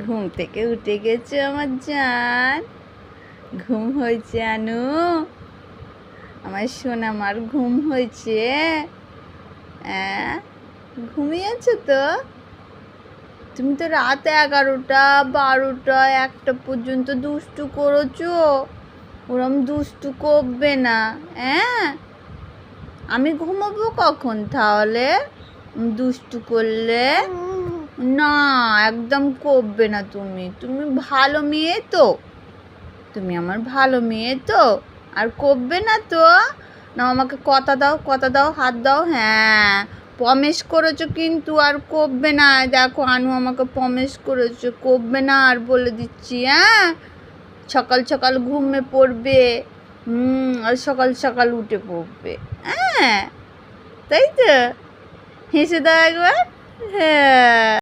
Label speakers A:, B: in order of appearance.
A: ঘুম থেকে উঠে গেছে আমার জান? ঘুম হয়েছে, আনু? আমার সোনামার ঘুম হয়েছে। হ্যাঁ ঘুমিয়েছো তো? তুমি তো রাত এগারোটা, বারোটা, একটা পর্যন্ত দুষ্টু করেছ। ওরম দুষ্টু করবে না। হ্যাঁ আমি ঘুমাবো কখন তাহলে? দুষ্টু করলে? না। একদম করবে না তুমি। তুমি ভালো মেয়ে তো। তুমি আমার ভালো মেয়ে তো। আর করবে না তো। না আমাকে কথা দাও কথা দাও, হাত দাও। হ্যাঁ প্রমিস করেছ কিন্তু আর করবে না। দেখো আনু আমাকে প্রমিস করেছ, করবে না আর বলে দিচ্ছি হ্যাঁ? সকাল সকাল ঘুমে পড়বে। হুম, আর সকাল সকাল উঠে পড়বে। হ্যাঁ তাই তো? হেসে দাও একবার। হ্যাঁ।